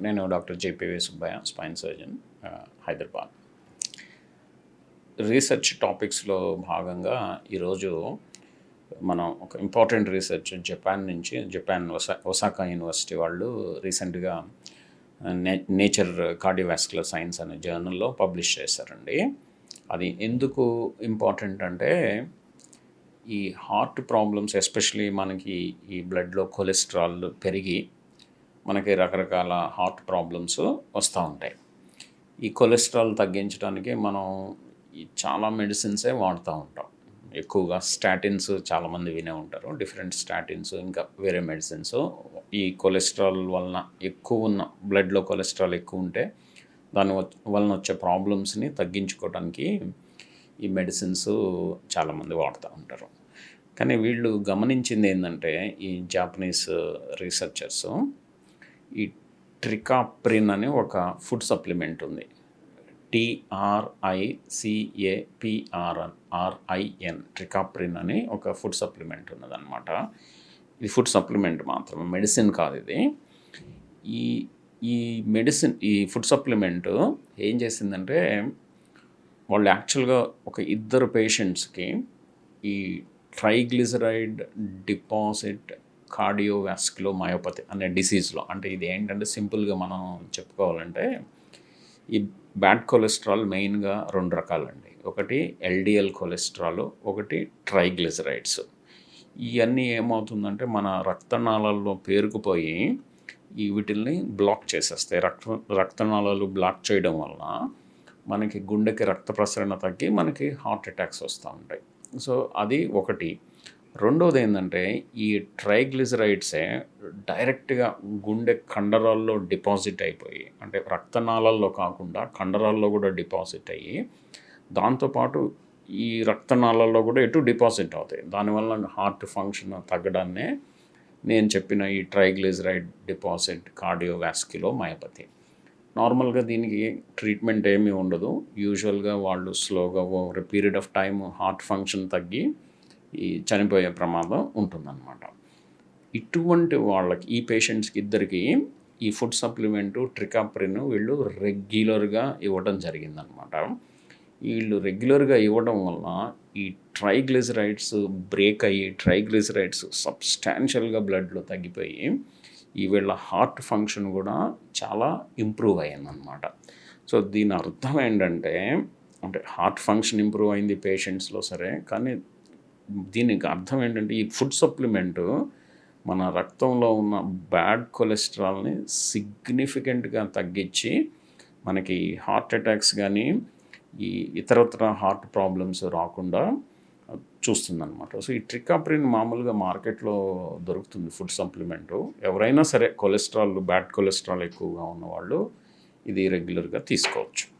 నేను doctor JPV Subbaiah spine surgeon Hyderabad. Research టాపిక్స్లో భాగంగా ఈరోజు మనం ఒక ఇంపార్టెంట్ రీసెర్చ్ జపాన్ నుంచి జపాన్ ఒసా ఒసాకా యూనివర్సిటీ వాళ్ళు రీసెంట్గా నే నేచర్ కార్డియోవాస్కులర్ సైన్స్ అనే జర్నల్లో పబ్లిష్ చేశారండి. అది ఎందుకు ఇంపార్టెంట్ అంటే ఈ హార్ట్ ప్రాబ్లమ్స్ ఎస్పెషలీ మనకి ఈ బ్లడ్లో కొలెస్ట్రాల్ పెరిగి మనకి రకరకాల హార్ట్ ప్రాబ్లమ్స్ వస్తూ ఉంటాయి. ఈ కొలెస్ట్రాల్ తగ్గించడానికి మనం ఈ చాలా మెడిసిన్సే వాడుతూ ఉంటాం. ఎక్కువగా స్టాటిన్స్ చాలామంది వినే ఉంటారు. డిఫరెంట్ స్టాటిన్స్ ఇంకా వేరే మెడిసిన్స్. ఈ కొలెస్ట్రాల్ వలన ఎక్కువ ఉన్న బ్లడ్లో కొలెస్ట్రాల్ ఎక్కువ ఉంటే దాని వలన వచ్చే ప్రాబ్లమ్స్ని తగ్గించుకోవడానికి ఈ మెడిసిన్స్ చాలామంది వాడుతూ ఉంటారు. కానీ వీళ్ళు గమనించింది ఏంటంటే ఈ జాపనీస్ రీసెర్చర్స్ ఈ ట్రికాప్రిన్ అని ఒక ఫుడ్ సప్లిమెంట్ ఉంది. టిఆర్ఐసిఏపిఆర్ఎన్ ఆర్ఐఎన్ ట్రికాప్రిన్ అని ఒక ఫుడ్ సప్లిమెంట్ ఉన్నదన్నమాట. ఇది ఫుడ్ సప్లిమెంట్ మాత్రమే మెడిసిన్ కాదు ఇది. ఈ ఈ మెడిసిన్ ఈ ఫుడ్ సప్లిమెంట్ ఏం చేసిందంటే వాళ్ళు యాక్చువల్గా ఒక ఇద్దరు పేషెంట్స్కి ఈ ట్రైగ్లిజరైడ్ డిపాజిట్ కార్డియోవాస్కులో మయోపతి అనే డిసీజ్లో. అంటే ఇది ఏంటంటే సింపుల్గా మనం చెప్పుకోవాలంటే ఈ బ్యాడ్ కొలెస్ట్రాల్ మెయిన్గా రెండు రకాలండి. ఒకటి ఎల్డిఎల్ కొలెస్ట్రాల్ ఒకటి ట్రైగ్లిజరైడ్స్. ఇవన్నీ ఏమవుతుందంటే మన రక్తనాళాల్లో పేరుకుపోయి ఈ వీటిల్ని బ్లాక్ చేసేస్తాయి. రక్త రక్తనాళాలు బ్లాక్ చేయడం వలన మనకి గుండెకి రక్త ప్రసరణ తగ్గి మనకి హార్ట్ అటాక్స్ వస్తూ ఉంటాయి. సో అది ఒకటి. రెండోది ఏంటంటే ఈ ట్రైగ్లిజరైడ్సే డైరెక్ట్గా గుండె కండరాల్లో డిపాజిట్ అయిపోయి అంటే రక్తనాళాల్లో కాకుండా కండరాల్లో కూడా డిపాజిట్ అయ్యి దాంతోపాటు ఈ రక్తనాళాల్లో కూడా ఎటు డిపాజిట్ అవుతాయి. దానివల్ల హార్ట్ ఫంక్షన్ తగ్గడాన్నే నేను చెప్పిన ఈ ట్రైగ్లిజరైడ్ డిపాజిట్ కార్డియోవాస్కిలో మయోపతి. నార్మల్గా దీనికి ట్రీట్మెంట్ ఏమీ ఉండదు. యూజువల్గా వాళ్ళు స్లోగా over period of time heart function తగ్గి ఈ చనిపోయే ప్రమాదం ఉంటుందన్నమాట. ఇటువంటి వాళ్ళకి ఈ పేషెంట్స్కి ఇద్దరికి ఈ ఫుడ్ సప్లిమెంటు ట్రికాప్రిన్ వీళ్ళు రెగ్యులర్గా ఇవ్వడం జరిగిందనమాట వీళ్ళు రెగ్యులర్గా ఇవ్వడం వల్ల ఈ ట్రైగ్లిజరైడ్స్ బ్రేక్ అయ్యి ట్రైగ్లిజరైడ్స్ సబ్స్టాన్షియల్గా బ్లడ్లో తగ్గిపోయి ఈ వీళ్ళ హార్ట్ ఫంక్షన్ కూడా చాలా ఇంప్రూవ్ అయ్యిందనమాట సో దీని అర్థం ఏంటంటే అంటే హార్ట్ ఫంక్షన్ ఇంప్రూవ్ అయింది పేషెంట్స్లో సరే కానీ దీనికి అర్థం ఏంటంటే ఈ ఫుడ్ సప్లిమెంటు మన రక్తంలో ఉన్న బ్యాడ్ కొలెస్ట్రాల్ని సిగ్నిఫికెంట్గా తగ్గించి మనకి హార్ట్ అటాక్స్ కానీ ఈ ఇతరత్ర హార్ట్ ప్రాబ్లమ్స్ రాకుండా చూస్తుందన్నమాట. సో ఈ ట్రికాప్రిన్ మామూలుగా మార్కెట్లో దొరుకుతుంది ఫుడ్ సప్లిమెంటు. ఎవరైనా సరే కొలెస్ట్రాల్ బ్యాడ్ కొలెస్ట్రాల్ ఎక్కువగా ఉన్నవాళ్ళు ఇది రెగ్యులర్గా తీసుకోవచ్చు.